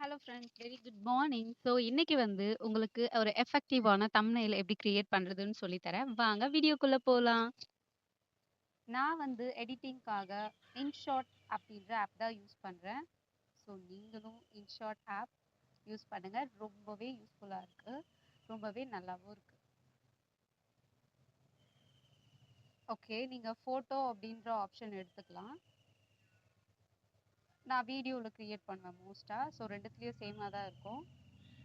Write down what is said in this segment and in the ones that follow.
Hello friends very good morning so இன்னைக்கு வந்து உங்களுக்கு ஒரு எஃபெக்டிவான தம்ப்நெயில் எப்படி கிரியேட் பண்ணுறதுன்னு சொல்லித்தரேன் வாங்க வீடியோக்குள்ளே போகலாம் நான் வந்து எடிட்டிங்காக இன்ஷாட் அப்படின்ற ஆப் தான் யூஸ் பண்ணுறேன் ஸோ நீங்களும் இன்ஷாட் ஆப் யூஸ் பண்ணுங்கள் ரொம்பவே யூஸ்ஃபுல்லாக இருக்குது ரொம்பவே நல்லாவும் இருக்குது ஓகே நீங்கள் ஃபோட்டோ அப்படின்ற ஆப்ஷன் எடுத்துக்கலாம். நான் வீடியோவில் க்ரியேட் பண்ணுவேன் மோஸ்ட்டாக ஸோ ரெண்டுத்துலேயும் சேமாக தான் இருக்கும்.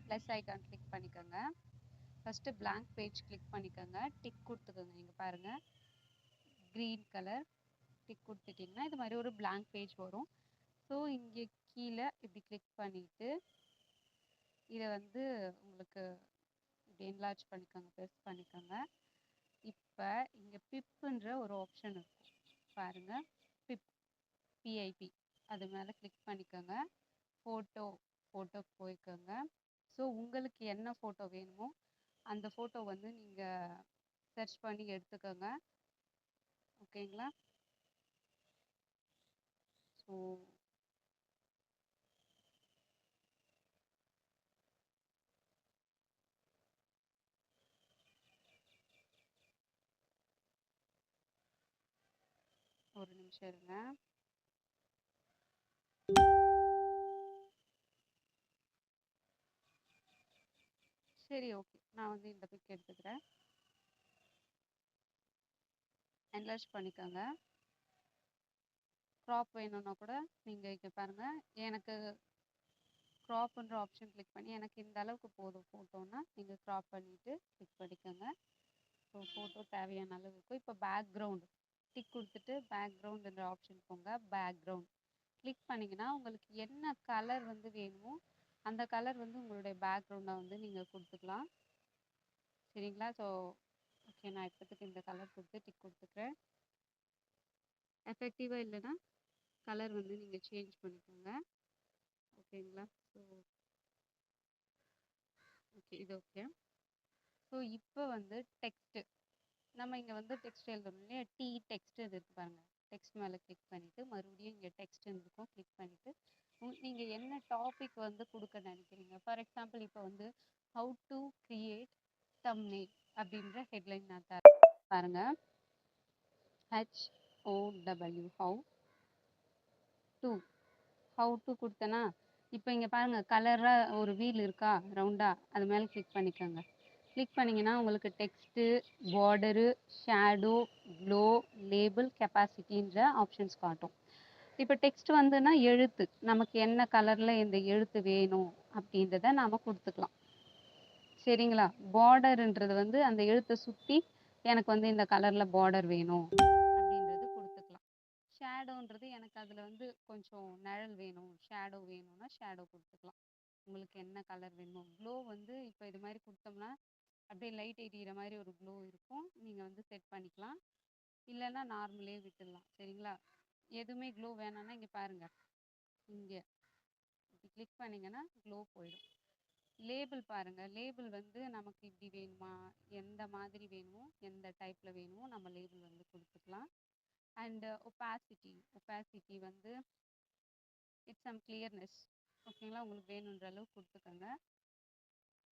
ப்ளஸ் ஐக்கான் கிளிக் பண்ணிக்கோங்க. ஃபஸ்ட்டு பிளாங்க் பேஜ் கிளிக் பண்ணிக்கோங்க. டிக் கொடுத்துக்கோங்க நீங்கள் பாருங்கள் க்ரீன் கலர் டிக் கொடுத்துட்டிங்கன்னா இது மாதிரி ஒரு பிளாங்க் பேஜ் வரும். ஸோ இங்கே கீழே இப்படி கிளிக் பண்ணிவிட்டு இதை வந்து உங்களுக்கு இப்படி என்லார்ஜ் பண்ணிக்கோங்க ப்ரெஸ் பண்ணிக்கோங்க. இப்போ இங்கே பிப்புன்ற ஒரு ஆப்ஷன் இருக்கும். பாருங்கள் பிப் பிஐபி அது மேலே கிளிக் பண்ணிக்கோங்க. ஃபோட்டோ ஃபோட்டோ போய்க்கோங்க. ஸோ உங்களுக்கு என்ன ஃபோட்டோ வேணுமோ அந்த ஃபோட்டோ வந்து நீங்கள் சர்ச் பண்ணி எடுத்துக்கோங்க. ஓகேங்களா ஸோ ஒரு நிமிஷம் இருங்க. சரி ஓகே நான் வந்து இந்த பிக் எடுத்துக்கிறேன். என்லார்ஜ் பண்ணிக்கோங்க. க்ராப் வேணும்னா கூட நீங்கள் இங்கே பாருங்கள் எனக்கு க்ராப்புன்ற ஆப்ஷன் கிளிக் பண்ணி எனக்கு இந்த அளவுக்கு போதும். ஃபோட்டோன்னா நீங்கள் க்ராப் பண்ணிவிட்டு கிளிக் பண்ணிக்கோங்க. ஸோ ஃபோட்டோ தேவையான அளவு இருக்கும். இப்போ பேக்ரவுண்ட் டிக் கொடுத்துட்டு பேக்ரவுண்டுன்ற ஆப்ஷன் போங்க. பேக்ரவுண்ட் கிளிக் பண்ணிங்கன்னா உங்களுக்கு என்ன கலர் வந்து வேணுமோ அந்த கலர் வந்து உங்களுடைய பேக்ரவுண்டை வந்து நீங்கள் கொடுத்துக்கலாம். சரிங்களா? ஸோ ஓகே நான் இப்போதைக்கு இந்த கலர் கொடுத்து டிக் கொடுத்துக்கிறேன். எஃபெக்டிவாக இல்லைன்னா கலர் வந்து நீங்கள் சேஞ்ச் பண்ணிக்கோங்க. ஓகேங்களா ஸோ ஓகே இது ஓகே ஸோ இப்போ வந்து டெக்ஸ்ட்டு நம்ம இங்கே வந்து டெக்ஸ்ட் எழுதணும் இல்லையா? டி டெக்ஸ்ட் இது இருக்கு பாருங்கள் டெக்ஸ்ட் மேலே கிளிக் பண்ணிவிட்டு மறுபடியும் இங்கே டெக்ஸ்ட் இருக்கும். கிளிக் பண்ணிவிட்டு நீங்கள் என்ன டாபிக் வந்து கொடுக்க நினைக்கிறீங்க? ஃபார் எக்ஸாம்பிள் இப்போ வந்து ஹவு டு கிரியேட் தம்னே அப்படின்ற ஹெட்லைன் நான் தரேன். பாருங்க. H O W how to how to கொடுத்தேன்னா இப்போ இங்கே பாருங்கள் கலராக ஒரு வீல் இருக்கா? ரவுண்டாக அது மேலே கிளிக் பண்ணிக்கோங்க. கிளிக் பண்ணிங்கன்னா உங்களுக்கு text border shadow glow label கெப்பாசிட்டின்ற options காட்டும். இப்போ டெக்ஸ்ட் வந்துன்னா எழுத்து. நமக்கு என்ன கலரில் இந்த எழுத்து வேணும் அப்படின்றத நாம் கொடுத்துக்கலாம். சரிங்களா? பார்டருன்றது வந்து அந்த எழுத்தை சுற்றி எனக்கு வந்து இந்த கலரில் பார்டர் வேணும் அப்படின்றது கொடுத்துக்கலாம். ஷேடோன்றது எனக்கு அதில் வந்து கொஞ்சம் நிழல் வேணும். ஷேடோ வேணும்னா ஷேடோ கொடுத்துக்கலாம். உங்களுக்கு என்ன கலர் வேணும். க்ளோ வந்து இப்போ இது மாதிரி கொடுத்தோம்னா அப்படியே லைட் எரியிற மாதிரி ஒரு க்ளோ இருக்கும். நீங்கள் வந்து செட் பண்ணிக்கலாம். இல்லைன்னா நார்மலே விட்டுடலாம். சரிங்களா? எதுவுமே க்ளோ வேணாம்னா இங்கே பாருங்கள் இங்கே. இப்படி கிளிக் பண்ணிங்கன்னா க்ளோ போயிடும். லேபிள் பாருங்கள் லேபிள் வந்து நமக்கு இப்படி வேணுமா? எந்த மாதிரி வேணுமோ எந்த டைப்பில் வேணுமோ நம்ம லேபிள் வந்து கொடுத்துக்கலாம். அண்டு ஒப்பாசிட்டி ஒப்பாசிட்டி வந்து இட்ஸ் சம் கிளியர்னஸ் ஓகேங்களா உங்களுக்கு வேணுன்ற அளவு கொடுத்துக்கோங்க.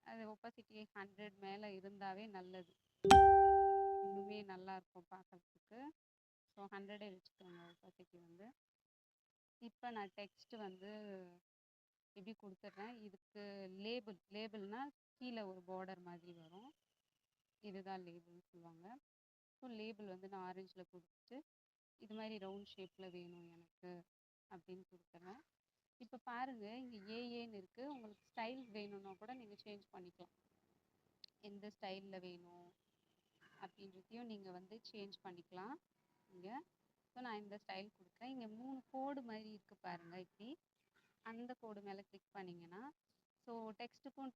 அது ஒப்பாசிட்டி ஹண்ட்ரட் மேலே இருந்தாவே நல்லது. இன்னுமே நல்லா இருக்கும் பார்க்கறதுக்கு. ஸோ ஹண்ட்ரடே வச்சுக்கோங்க இப்போதைக்கு வந்து. இப்போ நான் டெக்ஸ்ட் வந்து இப்படி கொடுத்துட்றேன் இதுக்கு லேபிள் லேபிள்னால் கீழே ஒரு பார்டர் மாதிரி வரும். இதுதான் லேபிள்னு சொல்லுவாங்க. ஸோ லேபிள் வந்து நான் ஆரஞ்சில் கொடுத்துட்டு இது மாதிரி ரவுண்ட் ஷேப்பில் வேணும் எனக்கு அப்படின்னு கொடுத்துட்றேன் இப்போ பாருங்கள் இங்கே ஏஏன்னு இருக்குது உங்களுக்கு ஸ்டைல் வேணும்னா கூட நீங்கள் சேஞ்ச் பண்ணிக்கலாம். எந்த ஸ்டைலில் வேணும் அப்படின்றதையும் நீங்கள் வந்து சேஞ்ச் பண்ணிக்கலாம். இங்கே ஸோ நான் இந்த ஸ்டைல் கொடுக்குறேன். இங்கே மூணு கோடு மாதிரி இருக்குது பாருங்கள் இப்படி. அந்த கோடு மேலே கிளிக் பண்ணிங்கன்னா ஸோ டெக்ஸ்ட்டுக்கும்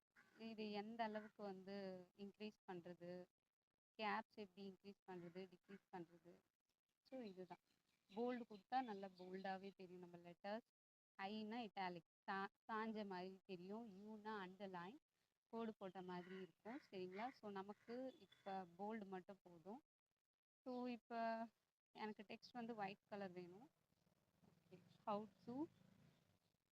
இது எந்த அளவுக்கு வந்து இன்க்ரீஸ் பண்ணுறது கேப்ஸ் எப்படி இன்க்ரீஸ் பண்ணுறது டிக்ரீஸ் பண்ணுறது ஸோ இதுதான். போல்டு கொடுத்தா நல்லா போல்டாகவே தெரியும் நம்ம லெட்டர்ஸ் ஐனா இட்டாலிக் சா சாஞ்ச மாதிரி தெரியும். யூனா அண்டர்லைன் கோடு போட்ட மாதிரி இருக்கும். சரிங்களா? ஸோ நமக்கு இப்போ போல்டு மட்டும் போதும். ஸோ இப்போ எனக்கு டெக்ஸ்ட் வந்து ஒயிட் கலர் வேணும். ஓகே ஹவு டு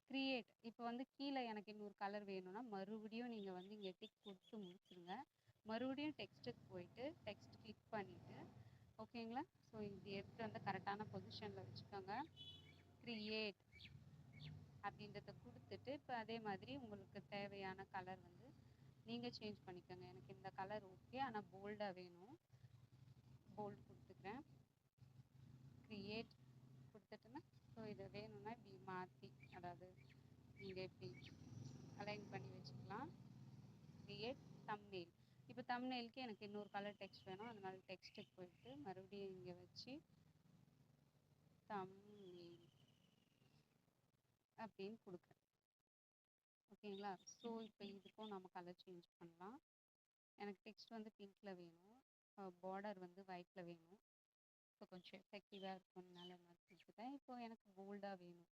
க்ரியேட் இப்போ வந்து கீழே எனக்கு இன்னொரு கலர் வேணும்னா மறுபடியும் நீங்கள் வந்து இங்கே டிக் கொடுத்து முடிச்சுருங்க. மறுபடியும் டெக்ஸ்ட்டுக்கு போயிட்டு டெக்ஸ்ட் கிளிக் பண்ணிவிட்டு ஓகேங்களா ஸோ இது எடுத்து வந்து கரெக்டான பொசிஷனில் வச்சுக்கோங்க. க்ரியேட் அப்படின்றத கொடுத்துட்டு இப்போ அதே மாதிரி உங்களுக்கு தேவையான கலர் வந்து நீங்கள் சேஞ்ச் பண்ணிக்கோங்க. எனக்கு இந்த கலர் ஓகே ஆனால் போல்டாக வேணும். போல்டு கொடுத்துக்கிறேன். க்ரியேட் கொடுத்துட்டோன்னா ஸோ இதை வேணும்னா இப்படி மாற்றி அதாவது நீங்கள் இப்படி அலைன் பண்ணி வச்சுக்கலாம். க்ரியேட் தம்னெயில் இப்போ தம்னெயிலுக்கு எனக்கு இன்னொரு கலர் டெக்ஸ்ட் வேணும். அதனால டெக்ஸ்ட்டுக்கு போயிட்டு மறுபடியும் இங்கே வச்சு தம்னெயில் அப்படின்னு கொடுக்குறேன். ஓகேங்களா? ஸோ இப்போ இதுக்கும் நம்ம கலர் சேஞ்ச் பண்ணலாம். எனக்கு டெக்ஸ்ட் வந்து பிங்க்கில் வேணும். பார்டர் வந்து ஒயிட்டில் வேணும். இப்போ கொஞ்சம் எஃபெக்டிவாக இருக்கும்னால நான் இப்போ எனக்கு போல்டாக வேணும்.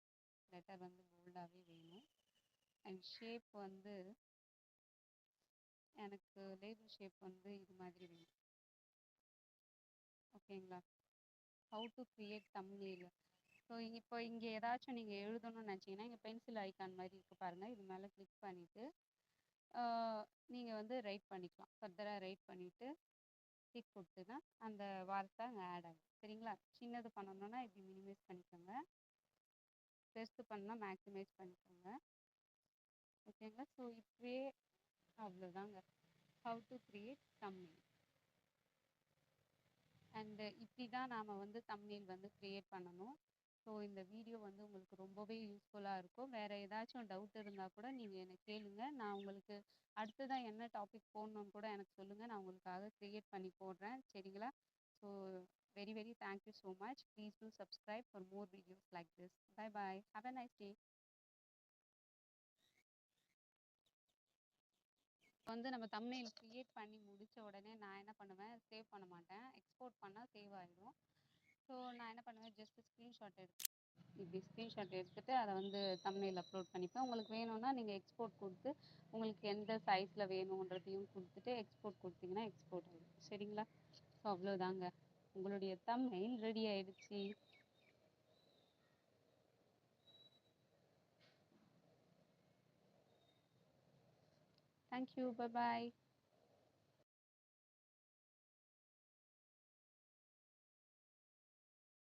லெட்டர் வந்து போல்டாகவே வேணும். அண்ட் ஷேப் வந்து எனக்கு லேபிள் ஷேப் வந்து இது மாதிரி வேணும். ஓகேங்களா how to create thumbnail so இப்போ இங்கே ஏதாச்சும் நீங்கள் எழுதணும்னு நினச்சிங்கன்னா இங்கே பென்சில் ஐக்கான் மாதிரி இருக்குது பாருங்கள் இது மேலே கிளிக் பண்ணிவிட்டு நீங்கள் வந்து ரைட் பண்ணிக்கலாம். ஃபர்தராக ரைட் பண்ணிவிட்டு டிக் கொடுத்துன்னா அந்த வார்த்தை அங்கே ஆட் ஆகும் சரிங்களா? சின்னது பண்ணணும்னா இப்படி மினிமைஸ் பண்ணிக்கோங்க. பெருசு பண்ணால் மேக்ஸிமைஸ் பண்ணிக்கோங்க. ஓகேங்களா? ஸோ இப்படியே அவ்வளோதாங்க. How to create thumbnail and இப்படி தான் நாம் வந்து தம்மில் வந்து க்ரியேட் பண்ணணும். ஸோ இந்த வீடியோ வந்து உங்களுக்கு ரொம்பவே யூஸ்ஃபுல்லாக இருக்கும். வேறு ஏதாச்சும் டவுட் இருந்தால் கூட நீங்கள் என்னை கேளுங்க. நான் உங்களுக்கு அடுத்ததாக என்ன டாபிக் போடணும்னு கூட எனக்கு சொல்லுங்கள் நான் உங்களுக்காக க்ரியேட் பண்ணி போடுறேன். சரிங்களா? So very very thank you so much please do subscribe for more videos like this bye bye have a nice day வந்து நம்ம தம்ப்நெயில் க்ரியேட் பண்ணி முடித்த உடனே நான் என்ன பண்ணுவேன்? சேவ் பண்ண மாட்டேன். எக்ஸ்போர்ட் பண்ணால் சேவ் ஆகிடும் ஸோ நான் என்ன பண்ணுவேன்? ஜஸ்ட் ஸ்க்ரீன்ஷாட் எடுத்து இப்படி ஸ்க்ரீன்ஷாட் எடுத்துகிட்டு அதை வந்து தமிழில் அப்லோட் பண்ணிப்பேன். உங்களுக்கு வேணும்னா நீங்கள் எக்ஸ்போர்ட் கொடுத்து உங்களுக்கு எந்த சைஸில் வேணுன்றதையும் கொடுத்துட்டு எக்ஸ்போர்ட் கொடுத்தீங்கன்னா எக்ஸ்போர்ட் ஆகிடும் சரிங்களா? ஸோ அவ்வளோதாங்க உங்களுடைய தம்ப்நெயில் ரெடி ஆயிடுச்சு. Thank you bye bye